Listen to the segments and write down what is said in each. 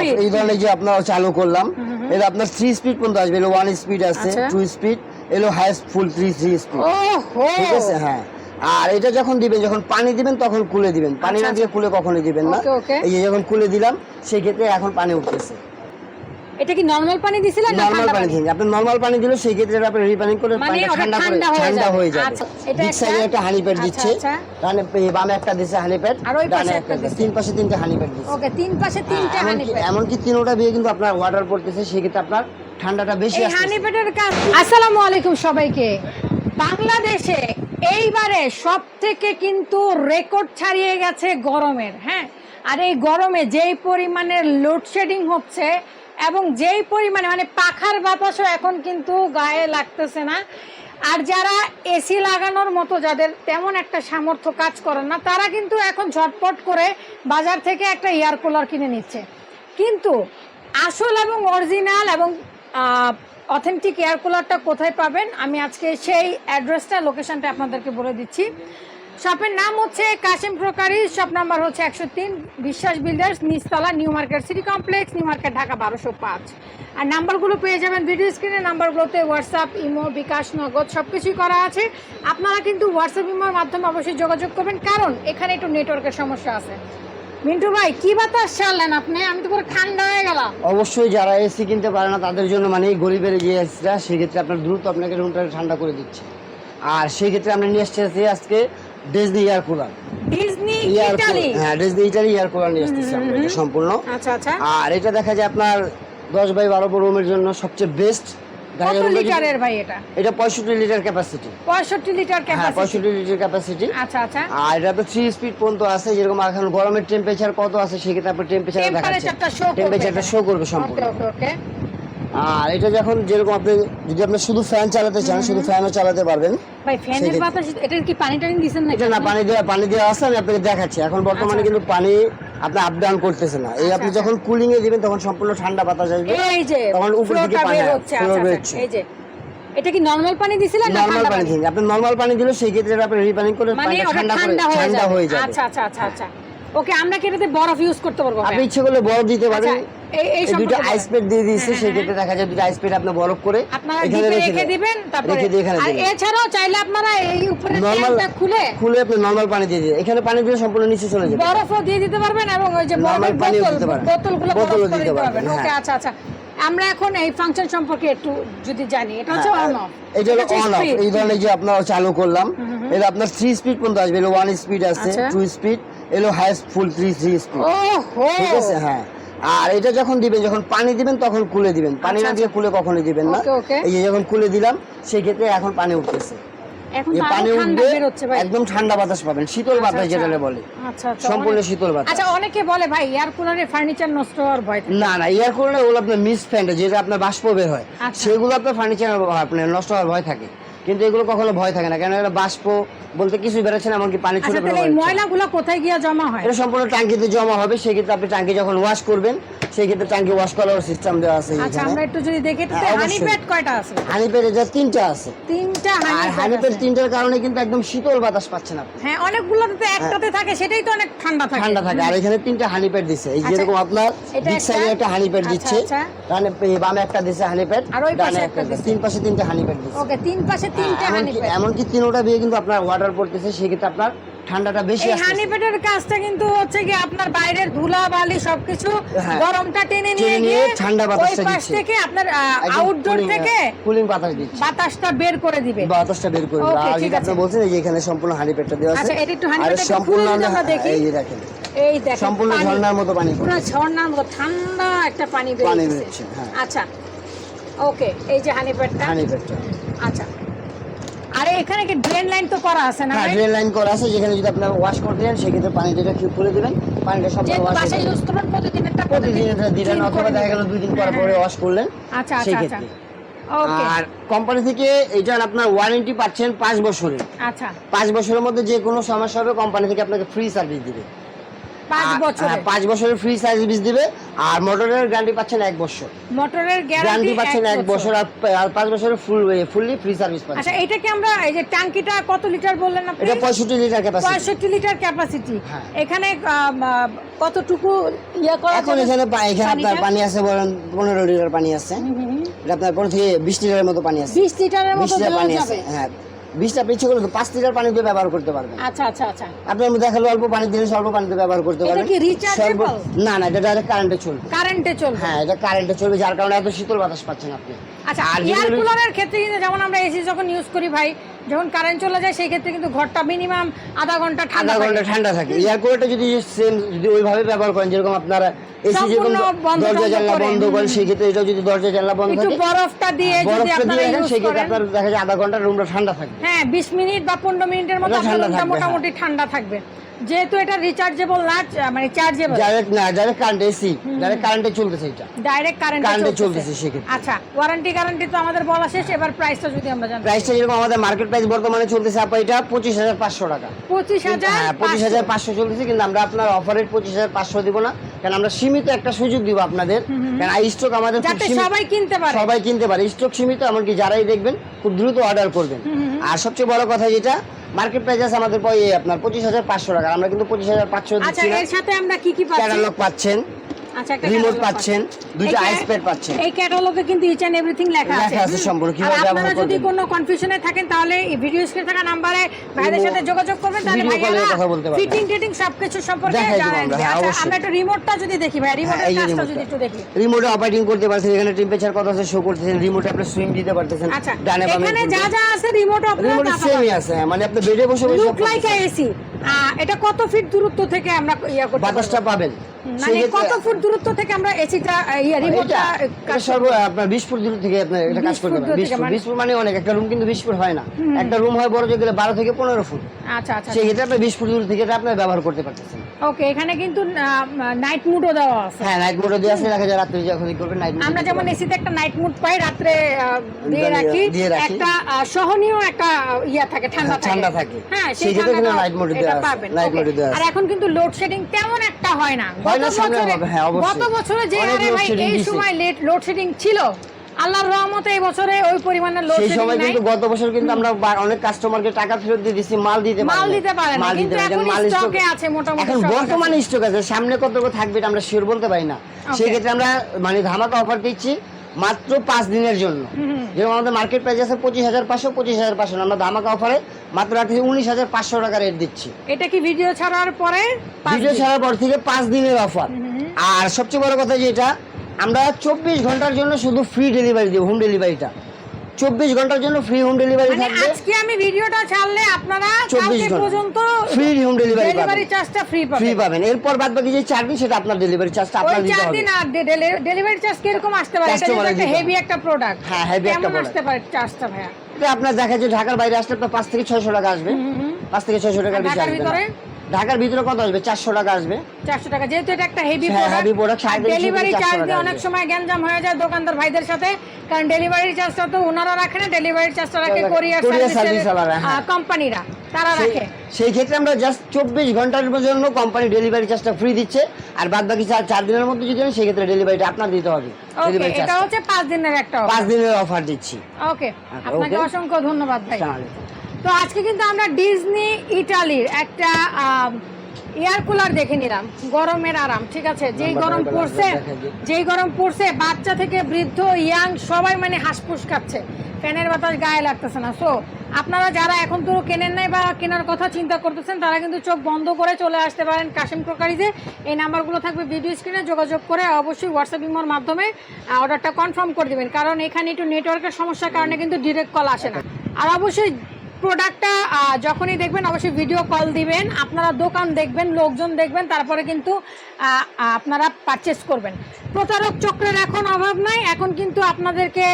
speed? এই ধরনের যে আপনার চালু করলাম এটা আপনার থ্রি স্পিড পর্যন্ত আসবে। এলো ওয়ান স্পিড আছে আচ্ছা। টু স্পিড এলো highest full three three speed ঠিক আছে? হ্যাঁ। আর এটা যখন দিবেন যখন পানি দিবেন তখন কুলে দিবেন। পানি আচ্ছা, না দিয়ে কুলে কখনোই দিবেন না. এই যখন কুলে দিলাম সেক্ষেত্রে এখন পানি উঠতেছে। এটা কি নরমাল পানি দিছিলেন না নরমাল পানি দিন আপনি নরমাল পানি দিলে সেই ক্ষেত্রে আপনি করে মানে পানিটা ঠান্ডা করে ঠান্ডা হয়ে যাবে। আচ্ছা, এটা সাইডে একটা- হানি প্যাড আচ্ছা, দিচ্ছে। আচ্ছা। ডানে বামে একটা দিচ্ছে হানি প্যাড আর ওই পাশে একটা দিচ্ছে। তিন পাশে তিনটে হানি প্যাড দিচ্ছে। ওকে তিন পাশে তিনটা হানি প্যাড এমনকি তিনোটা দিয়ে কিন্তু আপনার ওয়াটার পড়তেছে সেই ক্ষেত্রে আপনার ঠান্ডাটা বেশি আসছে হানি প্যাডের কাজ আসসালামু আলাইকুম সবাইকে। বাংলাদেশে এইবারে সব থেকে কিন্তু রেকর্ড ছাড়িয়ে গেছে গরমের হ্যাঁ? আর এই গরমে যেই পরিমাণের লোডশেডিং হচ্ছে এবং যেই পরিমাণে মানে পাখার বাতাসও এখন কিন্তু গায়ে লাগতেছে না। আর যারা এসি লাগানোর মতো যাদের তেমন একটা সামর্থ্য কাজ করেন না, তারা কিন্তু এখন ঝটপট করে বাজার থেকে একটা এয়ার কুলার কিনে নিচ্ছে। কিন্তু আসল এবং অরিজিনাল এবং অথেন্টিক এয়ার কুলারটা কোথায় পাবেন? আমি আজকে সেই অ্যাড্রেসটা লোকেশনটা আপনাদেরকে বলে দিচ্ছি। শপের নাম হচ্ছে কাশিম প্রকারি শপ নাম্বার হচ্ছে একশো তিন বিশ্বাস বিল্ডার্স, নিচতলা new market city complex, new market Dhaka বারোশো পাঁচ। আর নাম্বারগুলো পেয়ে যাবেন ভিডিও স্ক্রিনে, নাম্বারগুলোতে হোয়াটসঅ্যাপ ইমো বিকাশ, নগদ সব কিছুই করা আছে। আপনারা কিন্তু হোয়াটসঅ্যাপ ইমোর মাধ্যমে অবশ্যই যোগাযোগ করবেন, কারণ এখানে একটু নেটওয়ার্কের সমস্যা আছে। মিন্টু ভাই, কি বাতাস ছাড়লেন আপনি? আমি তো পুরো ঠান্ডা হয়ে গেলাম। অবশ্যই যারা এসি কিনতে পারে না, তাদের জন্য মানে এই গরিবের যে এসিটা সেক্ষেত্রে আপনার দ্রুত আপনাকে রুমটা ঠান্ডা করে দিচ্ছে। আর সেই ক্ষেত্রে আমরা নিয়ে আসছি আজকে Disney air cooler Disney air Italy হ্যাঁ ডেজনি ইটালি এয়ার কুলার নিয়ে আসতেছি আমরা এটা সম্পূর্ণ। আচ্ছা আচ্ছা। আর এটা দেখা যায় আপনার দশ বাই বারো রুমের জন্য সবচেয়ে বেস্ট কত লিটারের ভাই এটা? লিটার ক্যাপাসিটি লিটার হ্যাঁ ক্যাপাসিটি লিটার ক্যাপাসিটি আচ্ছা আচ্ছা। আর এটা তো থ্রি স্পিড পর্যন্ত আছে যেরকম এখন গরমের টেম্পারেচার কত আছে সেক্ষেত্রে আপনার টেম্পারেচার দেখাচ্ছে টেম্পারেচারটা শো করবে সম্পূর্ণ। ওকে ওকে ওকে আর এটা যখন যেরকম আপনি যদি আপনি শুধু ফ্যান চালাতে চান শুধু ফ্যানও চালাতে পারবেন ভাই ফ্যানের বাতাস এটা কি পানি টানি দিছেন না এটা না পানি দেওয়া পানি দেওয়া আছে আমি আপনাকে দেখাচ্ছি। এখন বর্তমানে আচ্ছা। কিন্তু পানি আপনি আপ ডাউন করতেছে না। এই আপনি আচ্ছা, যখন কুলিং এ দিবেন তখন সম্পূর্ণ ঠান্ডা বাতাস আসবে। এই যে তখন উপর দিকে পানি হচ্ছে আচ্ছা। আচ্ছা, এই যে এটা কি নরমাল পানি দিছিলেন না নরমাল পানি পানি? দিন আপনি নরমাল পানি দিলে সেই ক্ষেত্রে আপনি রিপানিং করে পানিটা ওটা ঠান্ডা ঠান্ডা হয়ে যাবে। আচ্ছা আচ্ছা আচ্ছা আচ্ছা। ওকে আমরা কি এটাতে বরফ ইউজ করতে পারব আপনি ইচ্ছে করলে বরফ দিতে পারেন। দুটো আইস। দিয়ে দিয়েছে হ্যাঁ, হ্যাঁ, ক্ষেত্রে দেখা যায় দুটো আইস প্যাড আপনি বরফ করে আপনারা রেখে রেখে দিবেন তারপরে রেখে দিয়ে এখানে আর এছাড়াও চাইলে আপনারা এই উপরে ট্যাঙ্কটা খুলে খুলে আপনি নরমাল পানি দিয়ে দিন এখানে পানি দিয়ে সম্পূর্ণ নিচে চলে যাবে। বরফও দিয়ে দিতে পারবেন এবং ওই যে বরফের বোতল বোতলগুলো বরফ দিতে দিতে পারবেন পারবেন, ওকে। আচ্ছা আচ্ছা। আমরা এখন এই ফাংশন সম্পর্কে একটু যদি জানি এটা হচ্ছে অন অফ এটা হলো অন অফ এই ধরনের যে আপনার চালু করলাম এটা আপনার থ্রি স্পিড পর্যন্ত আসবে। এলো ওয়ান স্পিড আছে। টু স্পিড এলো highest full three three speed ঠিক আছে হ্যাঁ। আর এটা যখন দিবেন যখন পানি দিবেন তখন কুলে দিবেন। পানি আচ্ছা, না দিয়ে কুলে কখনোই দিবেন না। এই যে যখন কুলে দিলাম সেই ক্ষেত্রে এখন পানি উঠতেছে। পানি ঠান্ডা উঠবে একদম বাতাস পাবেন। শীতল বাতাস আচ্ছা, যেটা আচ্ছা। বলে। আচ্ছা আচ্ছা। সম্পূর্ণ শীতল বাতাস। আচ্ছা অনেকে বলে ভাই এয়ার ফার্নিচার নষ্ট হওয়ার ভয় না না এয়ার ওগুলো আপনার মিস যেটা আপনার বাষ্প বের হয় আচ্ছা। সেগুলো আপনার ফার্নিচার আপনার নষ্ট হওয়ার ভয় থাকে। কিন্তু এগুলো কখনো ভয় থাকে না। কেন এটা বাষ্প বলতে কিছুই বেরোচ্ছে না এমনকি পানি আচ্ছা ছুটে তাহলে এই ময়লাগুলো কোথায় গিয়ে জমা হয়? এটা সম্পূর্ণ ট্যাঙ্কিতে জমা হবে। সেক্ষেত্রে আপনি ট্যাঙ্কি যখন ওয়াশ করবেন সেই ক্ষেত্রে ওয়াশ করার সিস্টেম দেওয়া আছে আচ্ছা আমরা একটু যদি দেখি তো হ্যাঁ, হানি প্যাড কয়টা আছে? হানি প্যাড এটা তিনটা আছে। তিনটা আর হানি হানি প্যাড প্যাড তিনটার কারণে কিন্তু একদম শীতল বাতাস পাচ্ছেন আপনি। হ্যাঁ অনেকগুলোতে তো একটাতে থাকে সেটাই তো অনেক ঠান্ডা থাকে। ঠান্ডা থাকে। আর এখানে তিনটা হানি প্যাড দিচ্ছে এই আচ্ছা, যেরকম আপনার এটা দিক একটা? সাইডে একটা হানি প্যাড আচ্ছা, দিচ্ছে। আচ্ছা। ডানে বামে একটা দিচ্ছে হানি প্যাড আর ওই পাশে একটা দিচ্ছে। তিন পাশে তিনটা হানি প্যাড দিচ্ছে ওকে তিন পাশে তিনটা হ্যাঁ, হানি এমনকি প্যাড এমনকি তিনোটা দিয়ে কিন্তু আপনার ওয়াটার পড়তেছে সেক্ষেত্রে আপনার ঠান্ডাটা বেশি এই হানি প্যাডের কাজটা কিন্তু হচ্ছে কি আপনার বাইরের ধুলা বালি সবকিছু হ্যাঁ। গরমটা টেনে নিয়ে গিয়ে ঠান্ডা ওই বাতাসটা পাশ দিচ্ছে। থেকে আপনার আউটডোর থেকে কুলিং বাতাস দিচ্ছে বাতাসটা বের করে দিবে বাতাসটা বের করে দিবে। আর যেটা আপনি। বলছেন এই যে এখানে সম্পূর্ণ হানি প্যাডটা দেওয়া আছে আচ্ছা, এটা একটু হানি একটু সম্পূর্ণ আমরা দেখি। এই যে দেখেন এই দেখেন সম্পূর্ণ ঝর্ণার মতো পানি পুরো ঝর্ণার মতো ঠান্ডা একটা পানি বের হচ্ছে হ্যাঁ। আচ্ছা ওকে এই যে হানি প্যাডটা হানি প্যাডটা আচ্ছা এখানে কি ড্রেন লাইন তো করা আছে না হ্যাঁ ড্রেন লাইন করা আছে যেখানে যদি আপনার ওয়াশ করতে চান সেক্ষেত্রে যেটা করে দিবেন পানিটা সব ওয়াশ করে ইউজ করবেন প্রতিদিন একটা প্রতিদিন এটা দিলেন অথবা দেখা গেল দুই দিন পর হ্যাঁ, পরে হ্যাঁ। ওয়াশ করলেন আচ্ছা আচ্ছা আচ্ছা। আর কোম্পানি থেকে এটার আপনার ওয়ারেন্টি পাচ্ছেন পাঁচ বছরের। আচ্ছা। পাঁচ বছরের মধ্যে যে কোনো সমস্যা হবে কোম্পানি থেকে আপনাকে ফ্রি সার্ভিস দিবে। পাঁচ বছরের। হ্যাঁ, ফ্রি সার্ভিস দিবে আর মোটরের গ্যারান্টি পাচ্ছেন এক বছর। মোটরের গ্যারান্টি পাচ্ছেন এক বছর। আর পাঁচ বছরের ফুল ফুললি ফ্রি সার্ভিস আচ্ছা পাচ্ছেন। এটা কি আমরা এই যে ট্যাঙ্কিটা কত লিটার বললেন আপনি? এটা পঁয়ষট্টি লিটার ক্যাপাসিটি পঁয়ষট্টি লিটার ক্যাপাসিটি হ্যাঁ। এখানে কতটুকু ইয়ে করা এখন এখানে এখানে আপনার পানি আছে বলেন পনেরো লিটার পানি আছে। এটা আপনার পনেরো থেকে বিশ লিটারের মতো পানি আছে। বিশ লিটারের মতো পানি আছে হ্যাঁ। বিশটা পিছু হলে পাঁচ লিটার পানি দিয়ে ব্যবহার করতে পারবেন। আচ্ছা আচ্ছা আচ্ছা। আপনি আমি দেখাল অল্প পানি দিলে অল্প পানিতে ব্যবহার করতে পারবেন। এটা কি রিচার্জেবল না না এটা ডাইরেক্ট কারেন্টে চলবে। কারেন্টে চলবে? হ্যাঁ এটা কারেন্টে চলবে যার কারণে এত শীতল বাতাস পাচ্ছেন আপনি। আচ্ছা এয়ার কুলারের ক্ষেত্রে কিন্তু যেমন আমরা এসি যখন ইউজ করি ভাই যখন কারেন্ট চলে যায় সেই ক্ষেত্রে কিন্তু ঘরটা মিনিমাম আধা ঘণ্টা ঠান্ডা আধা ঘণ্টা ঠান্ডা থাকে। এয়ার কুলারটা যদি সেম যদি ওইভাবে ব্যবহার করেন যেরকম আপনারা এসি যেরকম দরজা জানলা বন্ধ করেন সেই ক্ষেত্রে এটা যদি দরজা জানলা বন্ধ একটু থাকে বরফটা দিয়ে যদি আপনারা ইউজ সেই ক্ষেত্রে আপনার দেখা যায় আধা ঘণ্টা রুমটা ঠান্ডা থাকে। হ্যাঁ বিশ মিনিট বা পনেরো মিনিটের মতো আপনার হ্যাঁ। মোটামুটি ঠান্ডা থাকবে। যেহেতু এটা রিচার্জেবল না মানে চার্জেবল ডাইরেক্ট না ডাইরেক্ট কারেন্ট এসি ডাইরেক্ট কারেন্টে চলতেছে এটা। ডাইরেক্ট কারেন্ট কারেন্টে চলতেছে। সেক্ষেত্রে। আচ্ছা ওয়ারেন্টি গ্যারান্টি তো আমাদের বলা শেষ এবার প্রাইসটা যদি আমরা জানি প্রাইসটা যেরকম আমাদের মার্কেট প্রাইস বর্তমানে চলতেছে আপা এটা পঁচিশ হাজার পাঁচশো টাকা। পঁচিশ হাজার হ্যাঁ পঁচিশ হাজার পাঁচশো চলতেছে কিন্তু আমরা আপনার অফারের পঁচিশ হাজার পাঁচশো দিব না। কারণ আমরা সীমিত একটা সুযোগ দিব আপনাদের। কারণ আই স্টক আমাদের যাতে সবাই কিনতে পারে। সবাই কিনতে পারে। স্টক সীমিত এমনকি যারাই দেখবেন খুব দ্রুত অর্ডার করবেন। আর সবচেয়ে বড় কথা যেটা মার্কেট প্রাইস আছে আমাদের পয় আপনার পঁচিশ হাজার পাঁচশো টাকা। আমরা কিন্তু পঁচিশ হাজার পাঁচশো আচ্ছা এর সাথে আমরা কি কি পাচ্ছি? ক্যাটালগ পাচ্ছেন। রিমোট catalog পাচ্ছেন দুইটা এই আইস ক্যা- প্যাড পাচ্ছেন। এই ক্যাটালগে কিন্তু ইচ এন্ড এভরিথিং লেখা আছে লেখা আছে। সম্পূর্ণ, কীভাবে ব্যবহার যদি কোনো কনফিউশনে থাকেন তাহলে এই ভিডিও স্ক্রিনে থাকা নাম্বারে ভাইদের সাথে যোগাযোগ করবেন তাহলে কথা বলতে পারবেন। ফিটিং টিটিং সবকিছু সম্পর্কে দিবে হ্যাঁ, আচ্ছা আমরা একটু রিমোটটা যদি দেখি ভাই রিমোটের কাজটা যদি একটু দেখি। রিমোটে অপারেটিং করতে পারছেন এখানে টেম্পারেচার কত আছে শো করতেছেন রিমোটে আপনি সুইং দিতে পারতেছেন আচ্ছা ডানে বামে এখানে যা যা আছে রিমোট রিমোটে আপনারা সেমই আছে মানে আপনি বেডে বসে বসে লুক লাইক এসি এটা কত ফিট দূরত্ব থেকে আমরা ইয়া করতে বাতাসটা পাবেন। মানে কত ফুট দূরত্ব থেকে আমরা এসিটা ইয়া রিমোটটা সর্ব আপনার বিশ ফুট দূর থেকে আপনার এটা কাজ 20 করতে থেকে ফুট মানে- বিশ ফুট মানে অনেক একটা রুম কিন্তু বিশ ফুট হয় না। একটা রুম হয় বড় গেলে বারো থেকে পনেরো ফুট। আচ্ছা আচ্ছা সেই আপনি বিশ ফুট দূর থেকে এটা আপনার ব্যবহার করতে পারতেছেন। ওকে এখানে কিন্তু নাইট মুডও দেওয়া আছে। হ্যাঁ নাইট মোডে দিয়ে আসলে দেখা যায় রাত্রে যখন করবেন নাইট আমরা যেমন এসিতে একটা নাইট মুড পাই রাত্রে দিয়ে রাখি। একটা সহনীয় একটা ইয়া থাকে ঠান্ডা হ্যাঁ, থাকে ঠান্ডা থাকে। হ্যাঁ সেই ক্ষেত্রে এ এটা দেওয়া আছে। mode এ দেওয়া আর এখন কিন্তু লোডশেডিং তেমন একটা হয় না। গত বছরে হ্যাঁ। গত বছরে যে হারে ভাই এই সময় লেট লোডশেডিং ছিল আল্লাহর রহমতে এই বছরে ওই পরিমাণে সেই লোডশেডিং সময় কিন্তু গত বছর কিন্তু আমরা অনেক কাস্টমারকে টাকা ফেরত দিয়ে দিছি মাল দিতে মাল দিতে পারে না কিন্তু পারি এখন মাল স্টকে আছে মোটামুটি এখন বর্তমানে স্টক আছে সামনে কত থাকবে এটা আমরা শিওর বলতে পারি না। সেই ক্ষেত্রে আমরা মানে ধামাকা অফার দিচ্ছি মাত্র পাঁচ দিনের জন্য। যেরকম আমাদের মার্কেট প্রাইস আছে পঁচিশ হাজার পাঁচশো পঁচিশ হাজার পাঁচশো। আমরা ধামাকা অফারে মাত্র রাখছি উনিশ হাজার পাঁচশো টাকা রেট দিচ্ছি। এটা কি ভিডিও ছাড়ার পরে? ভিডিও ছাড়ার পর থেকে পাঁচ দিনের অফার আর সবচেয়ে বড় কথা যেটা আমরা চব্বিশ ঘণ্টার জন্য শুধু ফ্রি ডেলিভারি দিব হোম ডেলিভারিটা চব্বিশ ঘণ্টার জন্য ফ্রি হোম ডেলিভারি থাকবে। আজকে আমি ভিডিওটা ছাড়লে আপনারা 24 কালকে ঘণ্টা। পর্যন্ত Free home delivery ডেলিভারি চার্জটা ফ্রি পাবেন। ফ্রি পাবেন। এরপর বাদ বাকি যে চার দিন সেটা আপনার ডেলিভারি চার্জটা আপনার দিতে চার হবে। দিন আর ডেলিভারি চার্জ কীরকম আসতে পারে? এটা একটা হেভি একটা প্রোডাক্ট হ্যাঁ, heavy একটা product। আসতে পারে চার্জটা ভাইয়া? এটা আপনার দেখা যায় ঢাকার বাইরে আসলে আপনার পাঁচ থেকে ছয়শো টাকা আসবে। পাঁচ থেকে ছয়শো টাকার বেশি আসবে? ঢাকার ভিতরে কত আসবে? চারশো টাকা আসবে। চারশো টাকা। যেহেতু এটা একটা হেভি সাড়ে তিনশো ডেলিভারি চার্জ দিয়ে অনেক। সময় গ্যাঞ্জাম হয়ে যায় দোকানদার ভাইদের সাথে কারণ ডেলিভারি চার্জটা তো ওনারা রাখে না ডেলিভারি চার্জটা রাখে কোরিয়ার হ্যাঁ। কোম্পানিরা তারা রাখে। সেই ক্ষেত্রে আমরা জাস্ট চব্বিশ ঘণ্টার জন্য কোম্পানি ডেলিভারি চার্জটা ফ্রি দিচ্ছে। আর বাদ বাকি চার চার দিনের মধ্যে যদি সেই ক্ষেত্রে ডেলিভারিটা আপনার দিতে হবে। ডেলিভারি এটা হচ্ছে পাঁচ দিনের একটা পাঁচ দিনের অফার দিচ্ছি। ওকে আচ্ছা, আপনাকে অসংখ্য ধন্যবাদ ভাই। তো আজকে কিন্তু আমরা ডিজনি ইটালির একটা এয়ার কুলার দেখে নিলাম। গরমের আরাম ঠিক আছে? যেই গরম পড়ছে যেই গরম পড়ছে বাচ্চা থেকে বৃদ্ধ ইয়াং সবাই মানে হাঁসফুস খাচ্ছে। ফ্যানের বাতাস গায়ে লাগতেছে না। সো আপনারা যারা এখন তো কেনেন নাই বা কেনার কথা চিন্তা করতেছেন তারা কিন্তু চোখ বন্ধ করে চলে আসতে পারেন কাশিম ক্রোকারিজে। এই নাম্বারগুলো থাকবে ভিডিও স্ক্রিনে যোগাযোগ করে অবশ্যই হোয়াটসঅ্যাপ ইমোর মাধ্যমে অর্ডারটা কনফার্ম করে দেবেন। কারণ এখানে একটু নেটওয়ার্কের সমস্যার কারণে কিন্তু ডিরেক্ট কল আসে না। আর অবশ্যই প্রোডাক্টটা যখনই দেখবেন অবশ্যই ভিডিও কল দিবেন। আপনারা দোকান দেখবেন লোকজন দেখবেন তারপরে কিন্তু আপনারা পারচেস করবেন। প্রতারক চক্রের এখন অভাব নাই। এখন কিন্তু আপনাদেরকে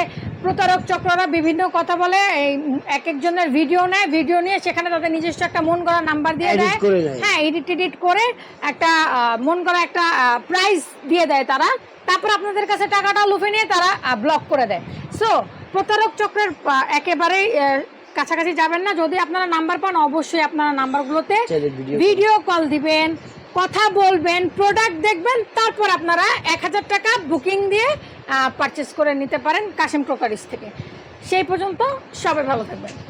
প্রতারক চক্ররা বিভিন্ন কথা বলে এই এক একজনের ভিডিও নেয়। ভিডিও নিয়ে সেখানে তাদের নিজস্ব একটা মন করা নাম্বার দিয়ে দেয়। হ্যাঁ এডিট এডিট করে একটা মন করা একটা প্রাইস দিয়ে দেয় তারা। তারপর আপনাদের কাছে টাকাটা লুফে নিয়ে তারা ব্লক করে দেয়। সো প্রতারক চক্রের একেবারেই কাছাকাছি যাবেন না যদি আপনারা নাম্বার পান অবশ্যই আপনারা নাম্বারগুলোতে। ভিডিও কল দিবেন কথা বলবেন প্রোডাক্ট দেখবেন তারপর আপনারা এক হাজার টাকা বুকিং দিয়ে পারচেস করে নিতে পারেন কাশিম ক্রোকারিস থেকে সেই পর্যন্ত সবাই ভালো থাকবেন